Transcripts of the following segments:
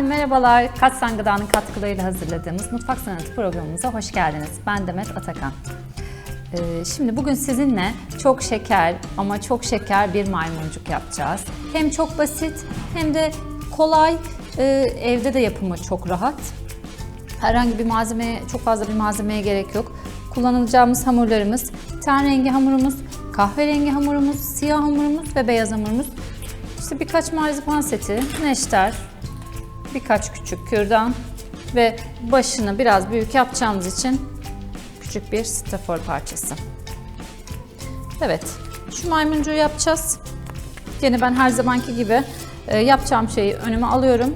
Merhabalar, Katsan Gıda'nın katkılarıyla hazırladığımız Mutfak Sanatı programımıza hoş geldiniz. Ben Demet Atakan. Ee, şimdi bugün sizinle çok şeker ama çok şeker bir maymuncuk yapacağız. Hem çok basit hem de kolay, Ee, evde de yapımı çok rahat. Herhangi bir malzemeye, çok fazla bir malzemeye gerek yok. Kullanılacağımız hamurlarımız ten rengi hamurumuz, kahverengi hamurumuz, siyah hamurumuz ve beyaz hamurumuz. İşte birkaç marzipan seti, neşter, birkaç küçük kürdan ve başını biraz büyük yapacağımız için küçük bir strafor parçası. Evet, şu maymuncuğu yapacağız. Gene ben her zamanki gibi e, yapacağım şeyi önüme alıyorum.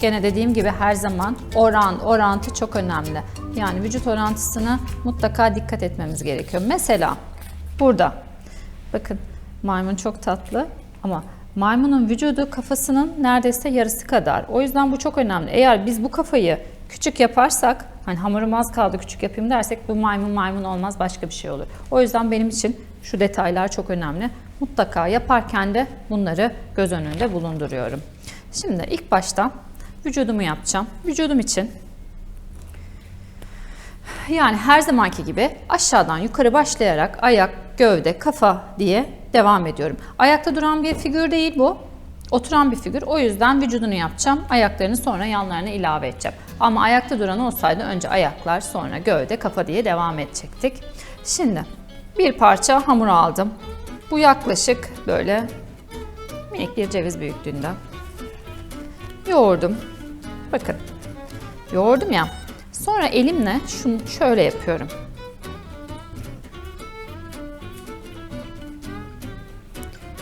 Gene dediğim gibi her zaman oran, orantı çok önemli. Yani vücut orantısına mutlaka dikkat etmemiz gerekiyor. Mesela burada bakın maymun çok tatlı ama maymunun vücudu kafasının neredeyse yarısı kadar. O yüzden bu çok önemli. Eğer biz bu kafayı küçük yaparsak, hani hamurum az kaldı küçük yapayım dersek bu maymun maymun olmaz başka bir şey olur. O yüzden benim için şu detaylar çok önemli. Mutlaka yaparken de bunları göz önünde bulunduruyorum. Şimdi ilk başta vücudumu yapacağım. Vücudum için yani her zamanki gibi aşağıdan yukarı başlayarak ayak, gövde, kafa diye devam ediyorum. Ayakta duran bir figür değil bu. Oturan bir figür. O yüzden vücudunu yapacağım. Ayaklarını sonra yanlarına ilave edeceğim. Ama ayakta duran olsaydı önce ayaklar, sonra gövde, kafa diye devam edecektik. Şimdi bir parça hamur aldım. Bu yaklaşık böyle minik bir ceviz büyüklüğünde. Yoğurdum. Bakın. Yoğurdum ya. Sonra elimle şunu şöyle yapıyorum.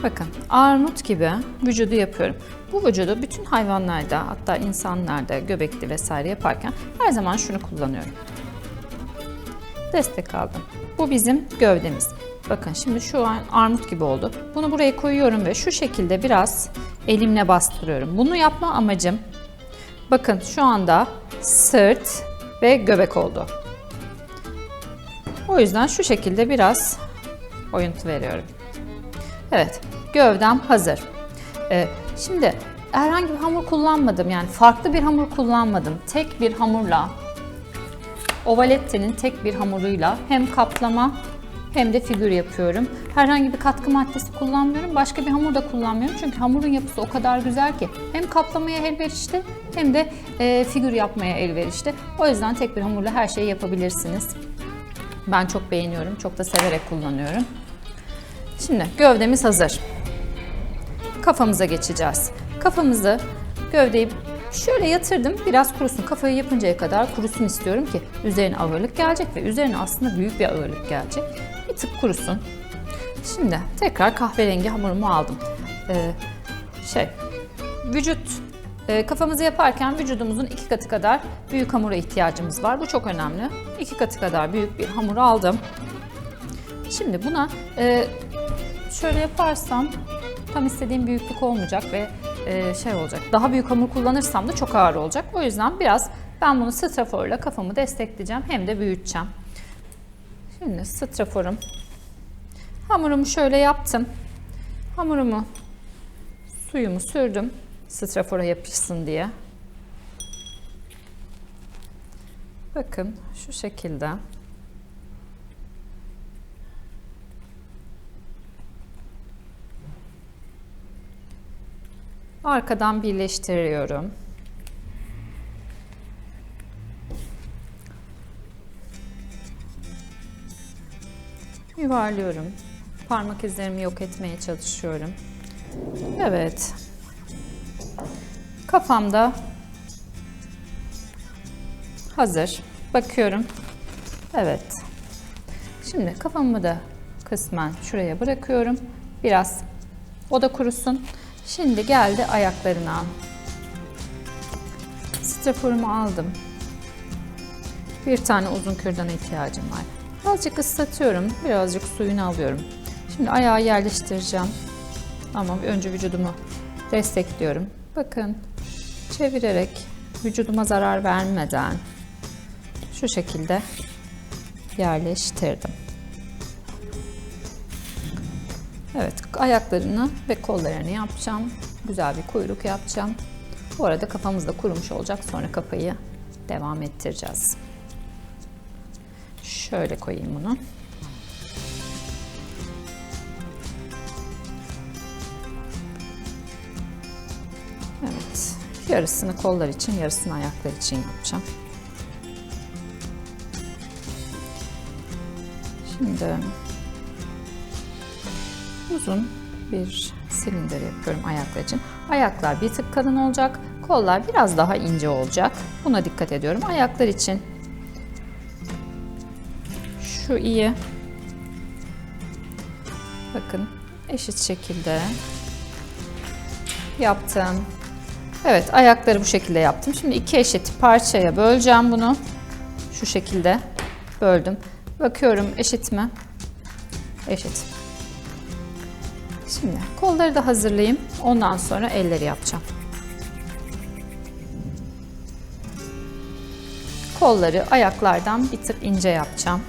Bakın armut gibi vücudu yapıyorum. Bu vücudu bütün hayvanlarda hatta insanlarda göbekli vesaire yaparken her zaman şunu kullanıyorum. Destek aldım. Bu bizim gövdemiz. Bakın şimdi şu an armut gibi oldu. Bunu buraya koyuyorum ve şu şekilde biraz elimle bastırıyorum. Bunu yapma amacım bakın şu anda sırt ve göbek oldu. O yüzden şu şekilde biraz oyuntu veriyorum. Evet, gövdem hazır. Ee, şimdi herhangi bir hamur kullanmadım. Yani farklı bir hamur kullanmadım. Tek bir hamurla, ovalette'nin tek bir hamuruyla hem kaplama hem de figür yapıyorum. Herhangi bir katkı maddesi kullanmıyorum. Başka bir hamur da kullanmıyorum. Çünkü hamurun yapısı o kadar güzel ki hem kaplamaya elverişli hem de e, figür yapmaya elverişli. O yüzden tek bir hamurla her şeyi yapabilirsiniz. Ben çok beğeniyorum. Çok da severek kullanıyorum. Şimdi gövdemiz hazır. Kafamıza geçeceğiz. Kafamızı gövdeyi şöyle yatırdım. Biraz kurusun. Kafayı yapıncaya kadar kurusun istiyorum ki üzerine ağırlık gelecek ve üzerine aslında büyük bir ağırlık gelecek. Bir tık kurusun. Şimdi tekrar kahverengi hamurumu aldım. Ee, şey, vücut e, kafamızı yaparken vücudumuzun iki katı kadar büyük hamura ihtiyacımız var. Bu çok önemli. İki katı kadar büyük bir hamur aldım. Şimdi buna e, şöyle yaparsam tam istediğim büyüklük olmayacak ve e, şey olacak. Daha büyük hamur kullanırsam da çok ağır olacak. O yüzden biraz ben bunu straforla kafamı destekleyeceğim hem de büyüteceğim. Şimdi straforum. Hamurumu şöyle yaptım. Hamurumu suyumu sürdüm strafora yapışsın diye. Bakın şu şekilde. Arkadan birleştiriyorum. Yuvarlıyorum. Parmak izlerimi yok etmeye çalışıyorum. Evet. Kafamda hazır. Bakıyorum. Evet. Şimdi kafamı da kısmen şuraya bırakıyorum. Biraz o da kurusun. Şimdi geldi ayaklarına. Straforumu aldım. Bir tane uzun kürdana ihtiyacım var. Azıcık ıslatıyorum. Birazcık suyunu alıyorum. Şimdi ayağı yerleştireceğim. Ama önce vücudumu destekliyorum. Bakın çevirerek vücuduma zarar vermeden şu şekilde yerleştirdim. Evet, ayaklarını ve kollarını yapacağım. Güzel bir kuyruk yapacağım. Bu arada kafamız da kurumuş olacak. Sonra kafayı devam ettireceğiz. Şöyle koyayım bunu. Evet. Yarısını kollar için, yarısını ayaklar için yapacağım. Şimdi uzun bir silindir yapıyorum ayaklar için. Ayaklar bir tık kalın olacak, kollar biraz daha ince olacak. Buna dikkat ediyorum. Ayaklar için şu iyi. Bakın eşit şekilde yaptım. Evet ayakları bu şekilde yaptım. Şimdi iki eşit parçaya böleceğim bunu. Şu şekilde böldüm. Bakıyorum eşit mi? Eşit. Şimdi kolları da hazırlayayım. Ondan sonra elleri yapacağım. Kolları ayaklardan bir tık ince yapacağım.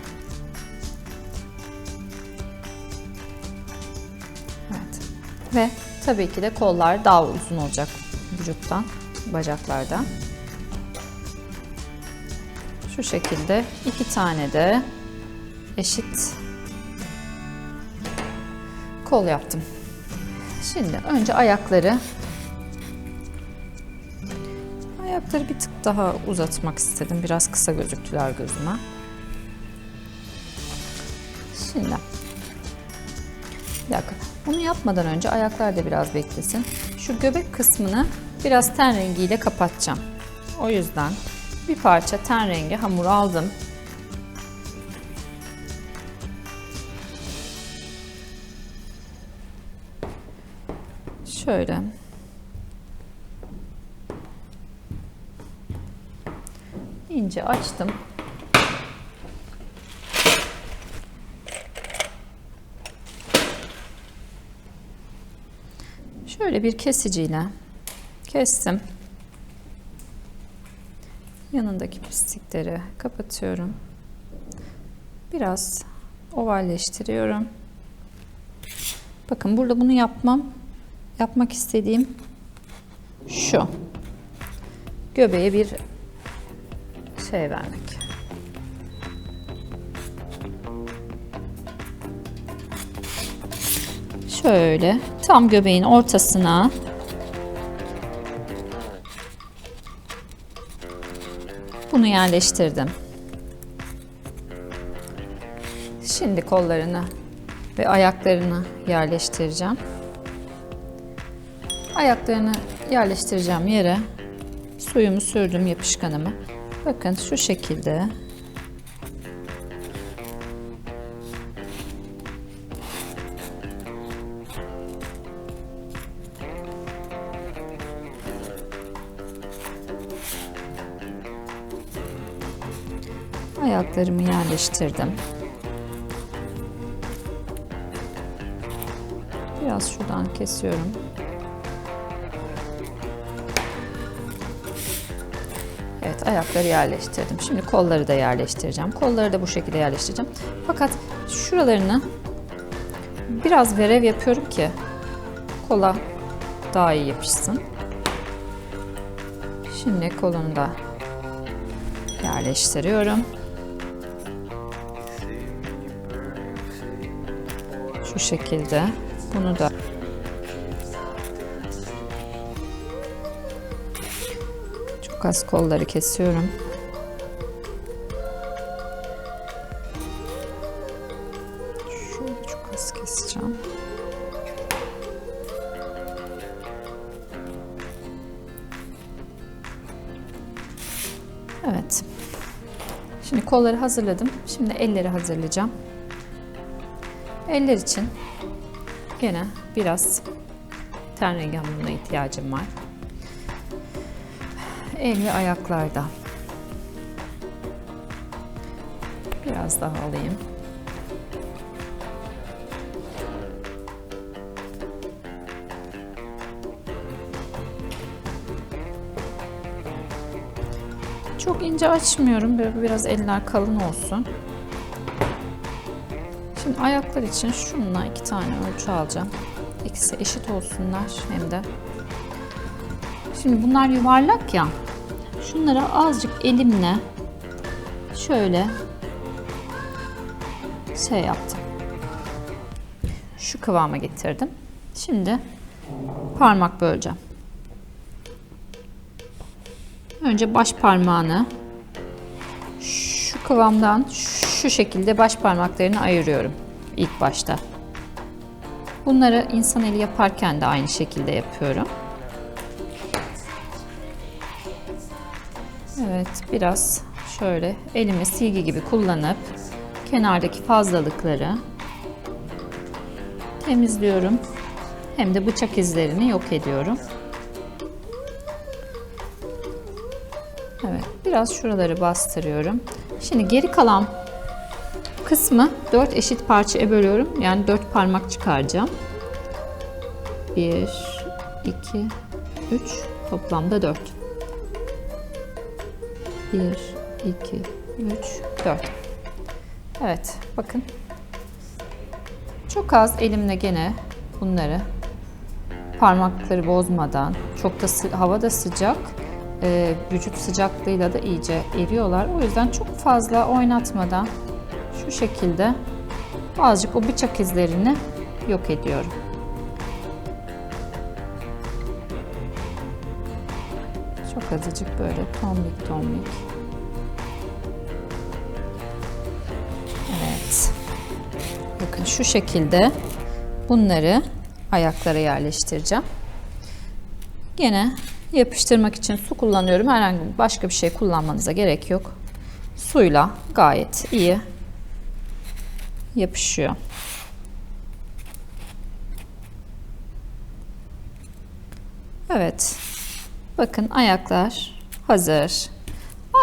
Evet. Ve tabii ki de kollar daha uzun olacak vücuttan, bacaklardan. Şu şekilde iki tane de eşit kol yaptım. Şimdi önce ayakları ayakları bir tık daha uzatmak istedim. Biraz kısa gözüktüler gözüme. Şimdi bir dakika. Bunu yapmadan önce ayaklar da biraz beklesin. Şu göbek kısmını biraz ten rengiyle kapatacağım. O yüzden bir parça ten rengi hamur aldım. Şöyle. ince açtım. Şöyle bir kesiciyle kestim. Yanındaki pislikleri kapatıyorum. Biraz ovalleştiriyorum. Bakın burada bunu yapmam. Yapmak istediğim şu. Göbeğe bir şey vermek. Şöyle tam göbeğin ortasına bunu yerleştirdim. Şimdi kollarını ve ayaklarını yerleştireceğim. Ayaklarını yerleştireceğim yere suyumu sürdüm yapışkanımı. Bakın şu şekilde ayaklarımı yerleştirdim. Biraz şuradan kesiyorum. Ayakları yerleştirdim. Şimdi kolları da yerleştireceğim. Kolları da bu şekilde yerleştireceğim. Fakat şuralarını biraz verev yapıyorum ki kola daha iyi yapışsın. Şimdi kolunu da yerleştiriyorum. Şu şekilde bunu da az kolları kesiyorum. Şöyle çok az keseceğim. Evet. Şimdi kolları hazırladım. Şimdi elleri hazırlayacağım. Eller için gene biraz ten rengi hamuruna ihtiyacım var. El ve ayaklarda. Biraz daha alayım. Çok ince açmıyorum. Böyle biraz eller kalın olsun. Şimdi ayaklar için şununla iki tane ölçü alacağım. İkisi eşit olsunlar hem de. Şimdi bunlar yuvarlak ya. Şunlara azıcık elimle şöyle şey yaptım. Şu kıvama getirdim. Şimdi parmak böleceğim. Önce baş parmağını şu kıvamdan şu şekilde baş parmaklarını ayırıyorum ilk başta. Bunları insan eli yaparken de aynı şekilde yapıyorum. Evet, biraz şöyle elimi silgi gibi kullanıp kenardaki fazlalıkları temizliyorum. Hem de bıçak izlerini yok ediyorum. Evet, biraz şuraları bastırıyorum. Şimdi geri kalan kısmı 4 eşit parçaya bölüyorum. Yani 4 parmak çıkaracağım. 1 2 3 toplamda 4. 1 2 3 4. Evet, bakın. Çok az elimle gene bunları parmakları bozmadan, çok da hava da sıcak, e, vücut sıcaklığıyla da iyice eriyorlar. O yüzden çok fazla oynatmadan şu şekilde azıcık o bıçak izlerini yok ediyorum. Çok azıcık böyle tombik tombik. Şu şekilde bunları ayaklara yerleştireceğim. Gene yapıştırmak için su kullanıyorum. Herhangi başka bir şey kullanmanıza gerek yok. Suyla gayet iyi yapışıyor. Evet. Bakın ayaklar hazır.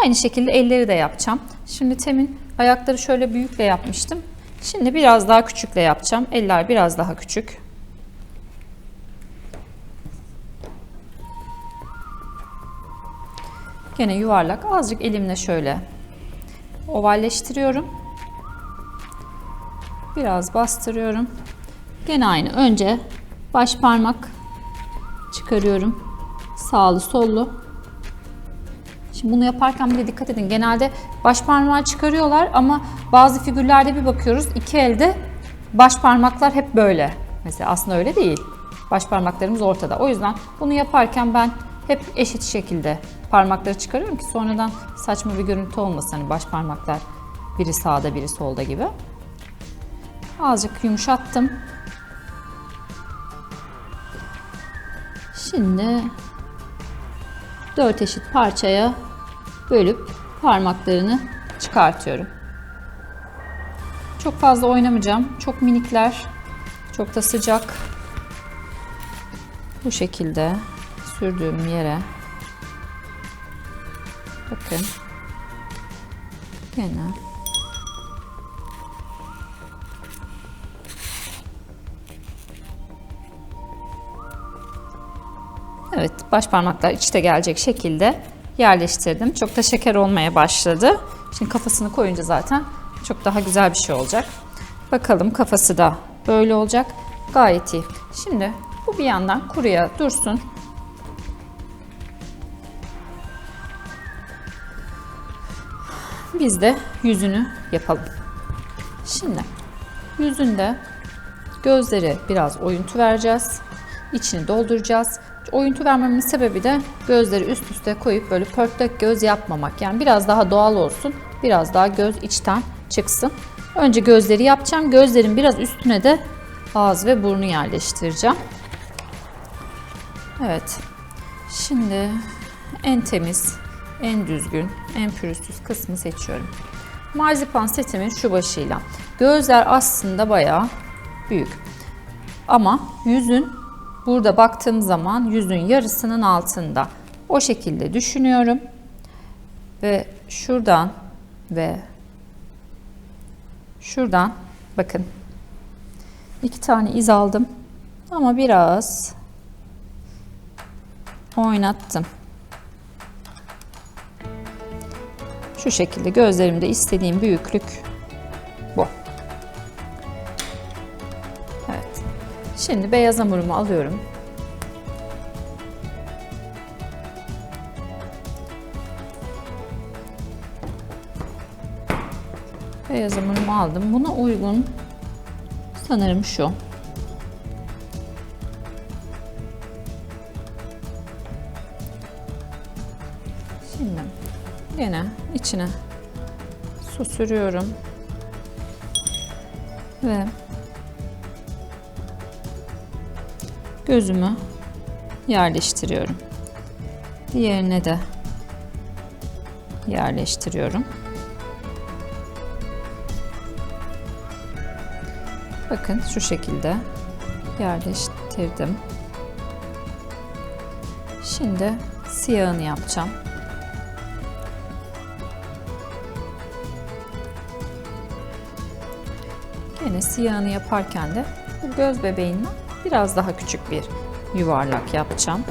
Aynı şekilde elleri de yapacağım. Şimdi temin ayakları şöyle büyükle yapmıştım. Şimdi biraz daha küçükle yapacağım. Eller biraz daha küçük. Gene yuvarlak. Azıcık elimle şöyle ovalleştiriyorum. Biraz bastırıyorum. Gene aynı. Önce baş parmak çıkarıyorum. Sağlı sollu. Şimdi bunu yaparken bir de dikkat edin. Genelde baş parmağı çıkarıyorlar ama bazı figürlerde bir bakıyoruz iki elde baş parmaklar hep böyle. Mesela aslında öyle değil. Baş parmaklarımız ortada. O yüzden bunu yaparken ben hep eşit şekilde parmakları çıkarıyorum ki sonradan saçma bir görüntü olmasın. Hani baş parmaklar biri sağda biri solda gibi. Azıcık yumuşattım. Şimdi dört eşit parçaya bölüp parmaklarını çıkartıyorum. Çok fazla oynamayacağım. Çok minikler. Çok da sıcak. Bu şekilde sürdüğüm yere bakın gene Evet, baş parmaklar içte gelecek şekilde yerleştirdim. Çok da şeker olmaya başladı. Şimdi kafasını koyunca zaten çok daha güzel bir şey olacak. Bakalım kafası da böyle olacak. Gayet iyi. Şimdi bu bir yandan kuruya dursun. Biz de yüzünü yapalım. Şimdi yüzünde gözleri biraz oyuntu vereceğiz. İçini dolduracağız. Oyuntu vermemin sebebi de gözleri üst üste koyup böyle pörtlek göz yapmamak. Yani biraz daha doğal olsun. Biraz daha göz içten çıksın. Önce gözleri yapacağım. Gözlerin biraz üstüne de ağız ve burnu yerleştireceğim. Evet. Şimdi en temiz, en düzgün, en pürüzsüz kısmı seçiyorum. Marzipan setimin şu başıyla. Gözler aslında bayağı büyük. Ama yüzün burada baktığım zaman yüzün yarısının altında. O şekilde düşünüyorum. Ve şuradan ve şuradan bakın iki tane iz aldım. Ama biraz oynattım. Şu şekilde gözlerimde istediğim büyüklük bu. Evet. Şimdi beyaz hamurumu alıyorum. Hamurumu aldım. Buna uygun sanırım şu. Şimdi yine içine su sürüyorum. Ve gözümü yerleştiriyorum. Diğerine de yerleştiriyorum. Bakın şu şekilde yerleştirdim. Şimdi siyahını yapacağım. Yine siyahını yaparken de bu göz bebeğinden biraz daha küçük bir yuvarlak yapacağım.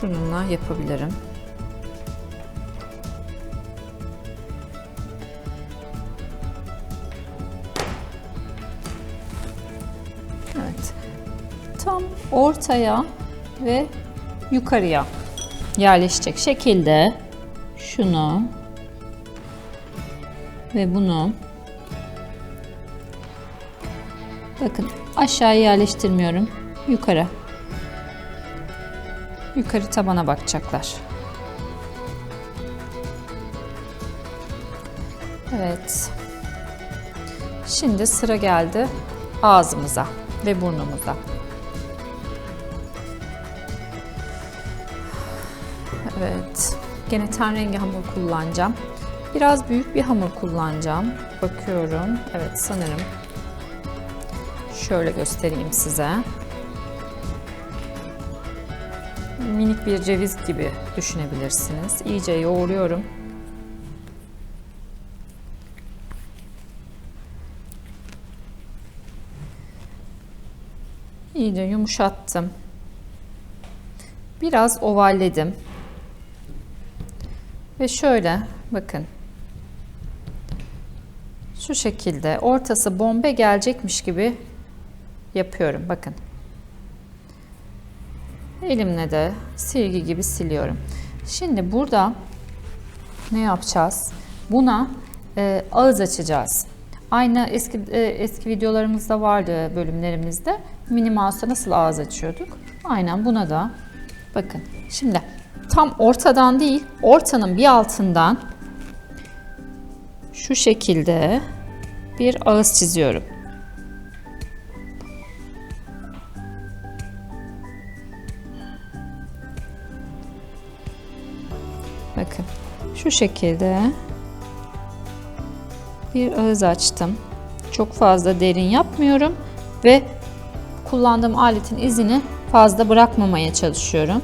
Şununla yapabilirim. Ortaya ve yukarıya yerleşecek şekilde şunu ve bunu bakın aşağıya yerleştirmiyorum. Yukarı. Yukarı tabana bakacaklar. Evet. Şimdi sıra geldi ağzımıza ve burnumuza. Evet. Gene ten rengi hamur kullanacağım. Biraz büyük bir hamur kullanacağım. Bakıyorum. Evet sanırım. Şöyle göstereyim size. Minik bir ceviz gibi düşünebilirsiniz. İyice yoğuruyorum. İyice yumuşattım. Biraz ovalledim. Ve şöyle bakın. Şu şekilde ortası bombe gelecekmiş gibi yapıyorum. Bakın. Elimle de silgi gibi siliyorum. Şimdi burada ne yapacağız? Buna e, ağız açacağız. Aynı eski e, eski videolarımızda vardı bölümlerimizde. Mini nasıl ağız açıyorduk? Aynen buna da bakın. Şimdi tam ortadan değil, ortanın bir altından şu şekilde bir ağız çiziyorum. Bakın şu şekilde bir ağız açtım. Çok fazla derin yapmıyorum ve kullandığım aletin izini fazla bırakmamaya çalışıyorum.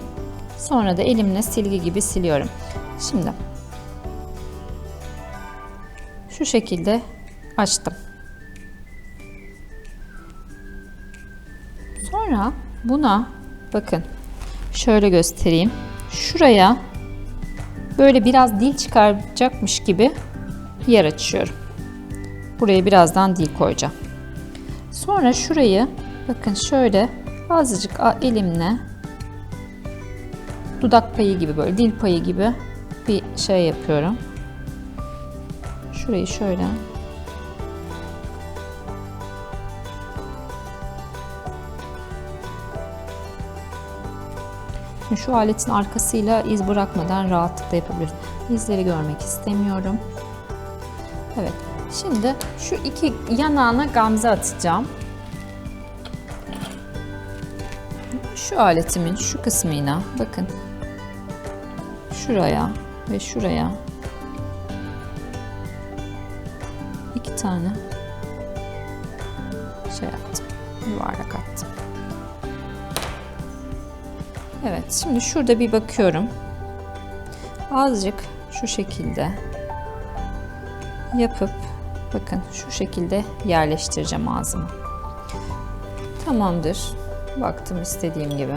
Sonra da elimle silgi gibi siliyorum. Şimdi şu şekilde açtım. Sonra buna bakın şöyle göstereyim. Şuraya böyle biraz dil çıkaracakmış gibi yer açıyorum. Buraya birazdan dil koyacağım. Sonra şurayı bakın şöyle azıcık elimle dudak payı gibi böyle dil payı gibi bir şey yapıyorum. Şurayı şöyle Şimdi şu aletin arkasıyla iz bırakmadan rahatlıkla yapabiliriz. İzleri görmek istemiyorum. Evet. Şimdi şu iki yanağına gamze atacağım. Şu aletimin şu kısmına bakın. Şuraya ve şuraya iki tane şey yaptım. Yuvarlak attım. Evet, şimdi şurada bir bakıyorum. Azıcık şu şekilde yapıp bakın şu şekilde yerleştireceğim ağzımı. Tamamdır. Baktım istediğim gibi.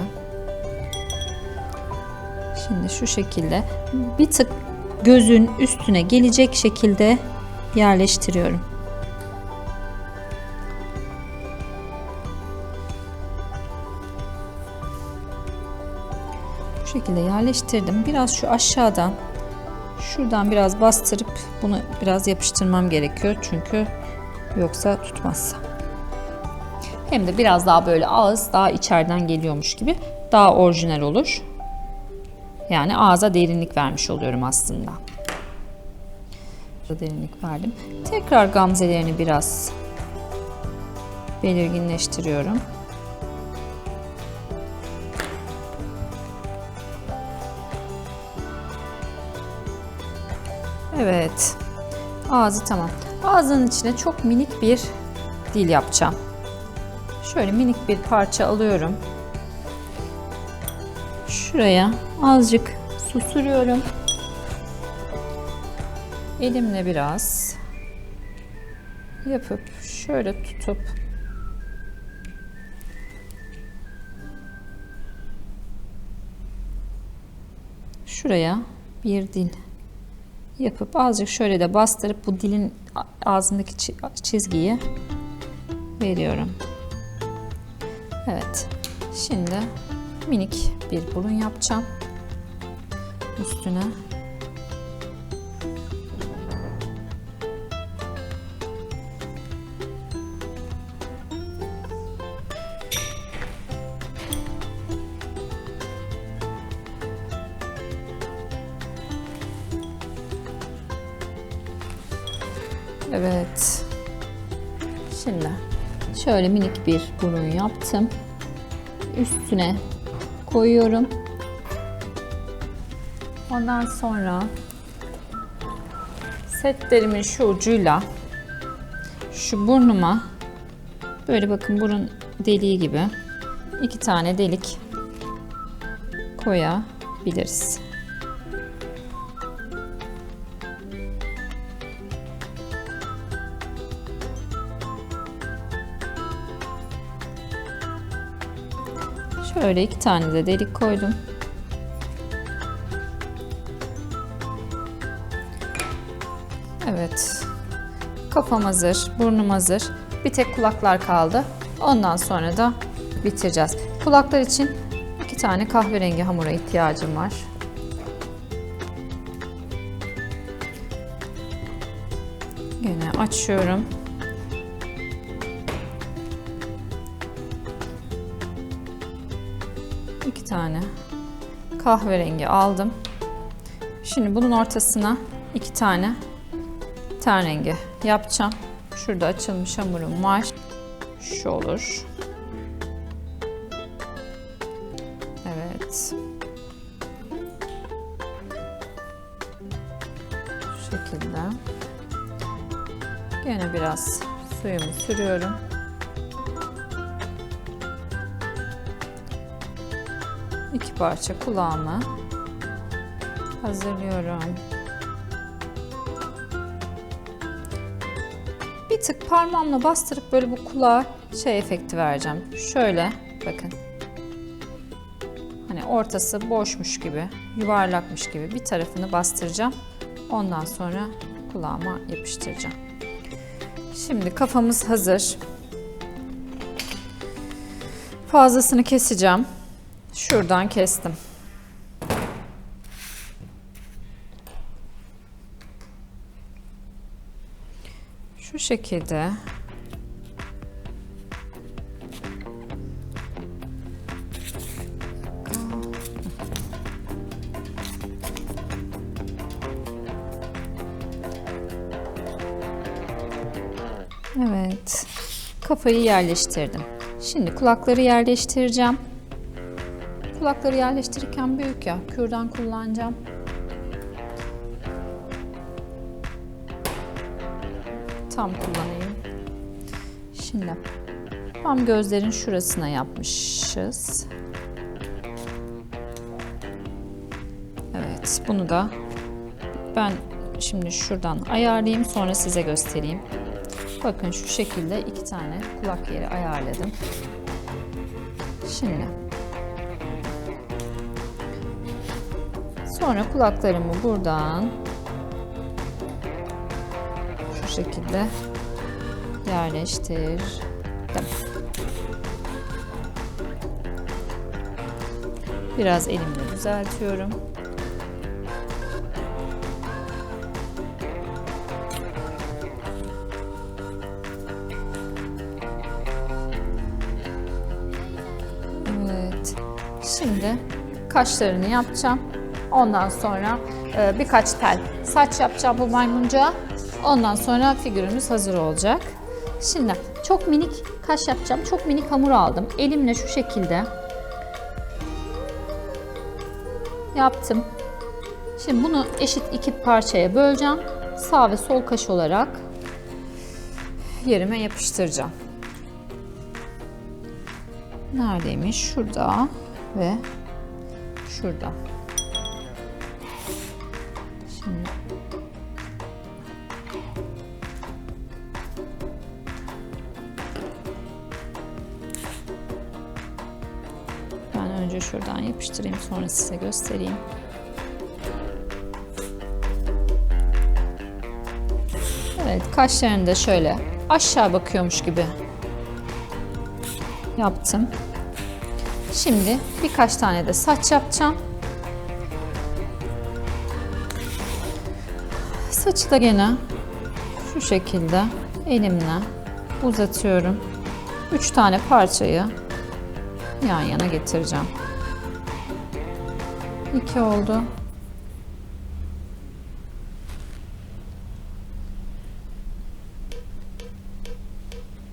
Şimdi şu şekilde bir tık gözün üstüne gelecek şekilde yerleştiriyorum. şekilde yerleştirdim. Biraz şu aşağıdan şuradan biraz bastırıp bunu biraz yapıştırmam gerekiyor. Çünkü yoksa tutmazsa. Hem de biraz daha böyle ağız daha içeriden geliyormuş gibi daha orijinal olur. Yani ağza derinlik vermiş oluyorum aslında. Derinlik verdim. Tekrar gamzelerini biraz belirginleştiriyorum. Evet. Ağzı tamam. Ağzının içine çok minik bir dil yapacağım. Şöyle minik bir parça alıyorum. Şuraya azıcık su sürüyorum. Elimle biraz yapıp şöyle tutup şuraya bir dil yapıp azıcık şöyle de bastırıp bu dilin ağzındaki çizgiyi veriyorum. Evet. Şimdi minik bir burun yapacağım. Üstüne Evet. Şimdi şöyle minik bir burun yaptım. Üstüne koyuyorum. Ondan sonra setlerimin şu ucuyla şu burnuma böyle bakın burun deliği gibi iki tane delik koyabiliriz. Şöyle iki tane de delik koydum. Evet. Kafam hazır, burnum hazır. Bir tek kulaklar kaldı. Ondan sonra da bitireceğiz. Kulaklar için iki tane kahverengi hamura ihtiyacım var. Yine açıyorum. iki tane kahverengi aldım. Şimdi bunun ortasına iki tane ten rengi yapacağım. Şurada açılmış hamurum var. Şu olur. Evet. Şu şekilde. Gene biraz suyumu sürüyorum. iki parça kulağımı hazırlıyorum. Parmağımla bastırıp böyle bu kulağa şey efekti vereceğim. Şöyle bakın. Hani ortası boşmuş gibi, yuvarlakmış gibi bir tarafını bastıracağım. Ondan sonra kulağıma yapıştıracağım. Şimdi kafamız hazır. Fazlasını keseceğim. Şuradan kestim. Şekilde Evet. Kafayı yerleştirdim. Şimdi kulakları yerleştireceğim. Kulakları yerleştirirken büyük ya. Kürdan kullanacağım. Tam kullanayım. Şimdi tam gözlerin şurasına yapmışız. Evet bunu da ben şimdi şuradan ayarlayayım sonra size göstereyim. Bakın şu şekilde iki tane kulak yeri ayarladım. Şimdi sonra kulaklarımı buradan şekilde yerleştirdim. Biraz elimle düzeltiyorum. Evet. Şimdi kaşlarını yapacağım. Ondan sonra e, birkaç tel saç yapacağım bu maymuncuğa. Ondan sonra figürümüz hazır olacak. Şimdi çok minik kaş yapacağım. Çok minik hamur aldım. Elimle şu şekilde yaptım. Şimdi bunu eşit iki parçaya böleceğim. Sağ ve sol kaş olarak yerime yapıştıracağım. Neredeymiş? Şurada ve şurada. Şimdi önce şuradan yapıştırayım sonra size göstereyim. Evet, kaşlarını da şöyle aşağı bakıyormuş gibi yaptım. Şimdi birkaç tane de saç yapacağım. Saçı da gene şu şekilde elimle uzatıyorum. Üç tane parçayı yan yana getireceğim. İki oldu.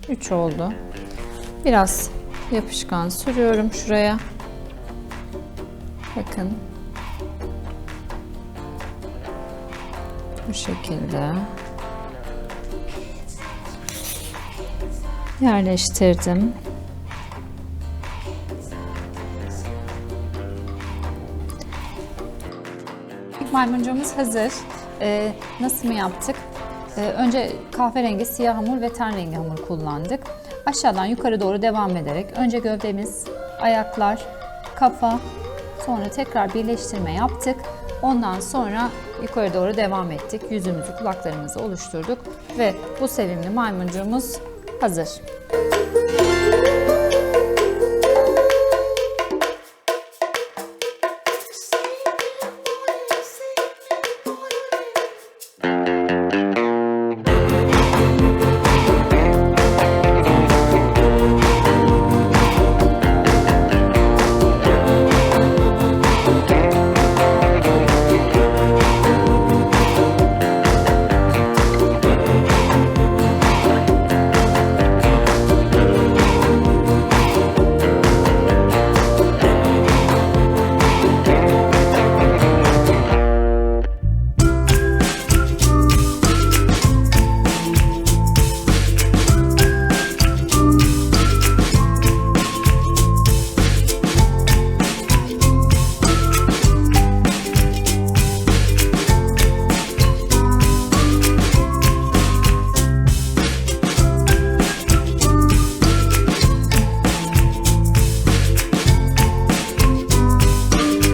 Üç oldu. Biraz yapışkan sürüyorum şuraya. Bakın. Bu şekilde. Yerleştirdim. Maymuncuğumuz hazır. Ee, nasıl mı yaptık? Ee, önce kahverengi, siyah hamur ve ten rengi hamur kullandık. Aşağıdan yukarı doğru devam ederek önce gövdemiz, ayaklar, kafa, sonra tekrar birleştirme yaptık. Ondan sonra yukarı doğru devam ettik. Yüzümüzü, kulaklarımızı oluşturduk ve bu sevimli maymuncuğumuz hazır.